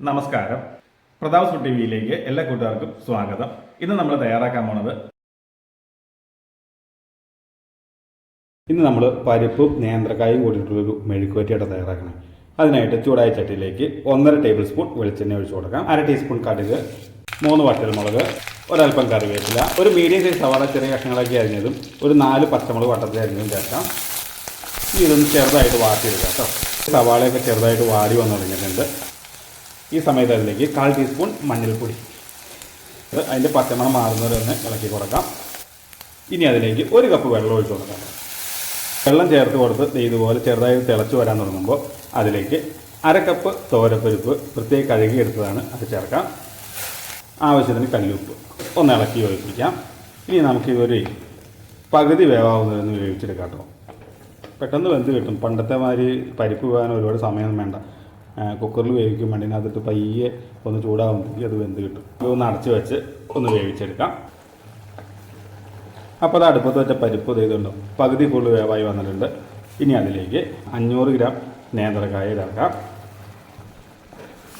നമസ്കാരം. പ്രതാപ് സു ടി വിയിലേക്ക് എല്ലാ കൂട്ടുകാർക്കും സ്വാഗതം. ഇന്ന് നമ്മൾ തയ്യാറാക്കാൻ പോണത് ഇന്ന് നമ്മൾ പരിപ്പും നേന്ത്രക്കായും കൂടിയിട്ടുള്ളൊരു മെഴുക്കുവറ്റിയായിട്ട് തയ്യാറാക്കണം. അതിനായിട്ട് ചൂടായ ചട്ടിയിലേക്ക് ഒന്നര ടേബിൾ സ്പൂൺ വെളിച്ചെണ്ണ ഒഴിച്ചു കൊടുക്കാം. അര ടീസ്പൂൺ കടുക് മൂന്ന് വറ്റൽമുളക് ഒരൽപ്പം കറിവേപ്പില ഒരു മീഡിയം സൈസ് സവാള ചെറിയ കഷ്ണങ്ങളൊക്കെ അരിഞ്ഞതും ഒരു നാല് പച്ചമുളക് വട്ടത്തിൽ അരിഞ്ഞതും ചേർക്കാം. ഇതൊന്ന് ചെറുതായിട്ട് വാട്ടിയെടുക്കാം കേട്ടോ. സവാളയൊക്കെ ചെറുതായിട്ട് വാടി വന്നു തുടങ്ങിയിട്ടുണ്ട്. ഈ സമയത്ത് അതിലേക്ക് കാൽ ടീസ്പൂൺ മഞ്ഞൾപ്പൊടി. അത് അതിന്റെ പച്ചമണം മാറുന്നവരൊന്ന് ഇളക്കി കൊടുക്കാം. ഇനി അതിലേക്ക് ഒരു കപ്പ് വെള്ളം ഒഴിച്ച് കൊടുക്കാം. വെള്ളം ചേർത്ത് കൊടുത്ത് ഇതുപോലെ ചെറുതായി തിളച്ച് വരാൻ തുടങ്ങുമ്പോൾ അതിലേക്ക് അര കപ്പ് തോരപ്പരിപ്പ് പ്രത്യേകം കഴുകി എടുത്തതാണ് അത് ചേർക്കാം. ആവശ്യത്തിന് കല്ലുപ്പ് ഒന്ന് ഇളക്കി ഒഴിപ്പിക്കാം ഇനി നമുക്ക് ഇതൊരു പകുതി വേവാവുന്നതെന്ന് വേവിച്ചെടുക്കാം കേട്ടോ. പെട്ടെന്ന് വെന്ത് കിട്ടും. പണ്ടത്തെ മാതിരി പരിപ്പ് വേവാൻ ഒരുപാട് സമയം വേണ്ട. കുക്കറിൽ വേവിക്കും. വേണ്ടി അതിട്ട് പയ്യെ ഒന്ന് ചൂടാകുമ്പോഴേക്കും അത് വെന്ത് കിട്ടും. ഒന്ന് അടച്ച് വെച്ച് ഒന്ന് വേവിച്ചെടുക്കാം. അപ്പോൾ അത് അടുപ്പത്ത് വെച്ച പരിപ്പ് ചെയ്തുണ്ടോ പകുതി കൂടുതൽ വേവായി വന്നിട്ടുണ്ട്. ഇനി അതിലേക്ക് അഞ്ഞൂറ് ഗ്രാം നേന്ത്രക്കായ ചേർക്കാം.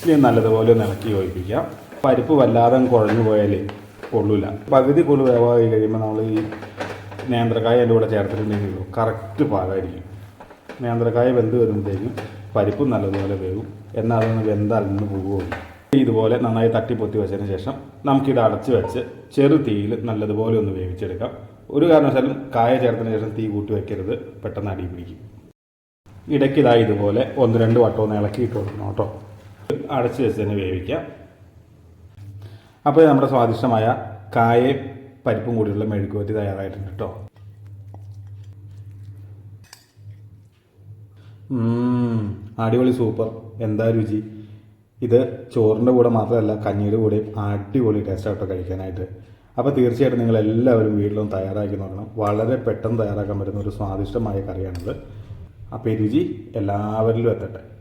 ഇനി നല്ലതുപോലെ ഒന്ന് ഇളക്കി യോജിപ്പിക്കാം. പരിപ്പ് വല്ലാതെ കുഴഞ്ഞു പോയാൽ കൊള്ളൂല പകുതി കൂടുതൽ വേവായി കഴിയുമ്പോൾ നമ്മൾ ഈ നേന്ത്രക്കായ എന്റെ കൂടെ ചേർത്തിട്ടുണ്ടെങ്കിൽ കറക്റ്റ് പാകമായിരിക്കും നേന്ത്രക്കായ വെന്ത് വരുമ്പോഴത്തേക്കും പരിപ്പും നല്ലതുപോലെ വേവും. എന്നാൽ അതൊന്ന് വെന്തലിന്ന് പോകുമോ? ഇതുപോലെ നന്നായി തട്ടി പൊത്തി വെച്ചതിന് ശേഷം നമുക്കിത് അടച്ച് വെച്ച് ചെറു തീയിൽ നല്ലതുപോലെ ഒന്ന് വേവിച്ചെടുക്കാം. ഒരു കാരണവശാലും കായ ചേർത്തതിന് ശേഷം തീ കൂട്ടി വെക്കരുത്. പെട്ടെന്ന് അടി പിടിക്കും. ഇടയ്ക്ക് ഇതാ ഇതുപോലെ ഒന്ന് രണ്ട് വട്ടം ഒന്ന് ഇളക്കിയിട്ട് കൊടുക്കണം കേട്ടോ. അടച്ച് വെച്ച് തന്നെ വേവിക്കാം. അപ്പോൾ നമ്മുടെ സ്വാദിഷ്ടമായ കായയും പരിപ്പും കൂടിയുള്ള മെഴുക്കുവറ്റി തയ്യാറായിട്ടുണ്ട് കേട്ടോ. അടിപൊളി സൂപ്പർ. എന്താ രുചി? ഇത് ചോറിന്റെ കൂടെ മാത്രമല്ല കഞ്ഞിയുടെ കൂടെ അടിപൊളി ടേസ്റ്റ് ആട്ടോ കഴിക്കാനായിട്ട്. അപ്പോൾ തീർച്ചയായിട്ടും നിങ്ങൾ എല്ലാവരും വീട്ടിലും തയ്യാറാക്കി നോക്കണം. വളരെ പെട്ടെന്ന് തയ്യാറാക്കാൻ പറ്റുന്ന ഒരു സ്വാദിഷ്ടമായ കറിയാണിത്. അപ്പോൾ രുചി എല്ലാവരിലും എത്തട്ടെ.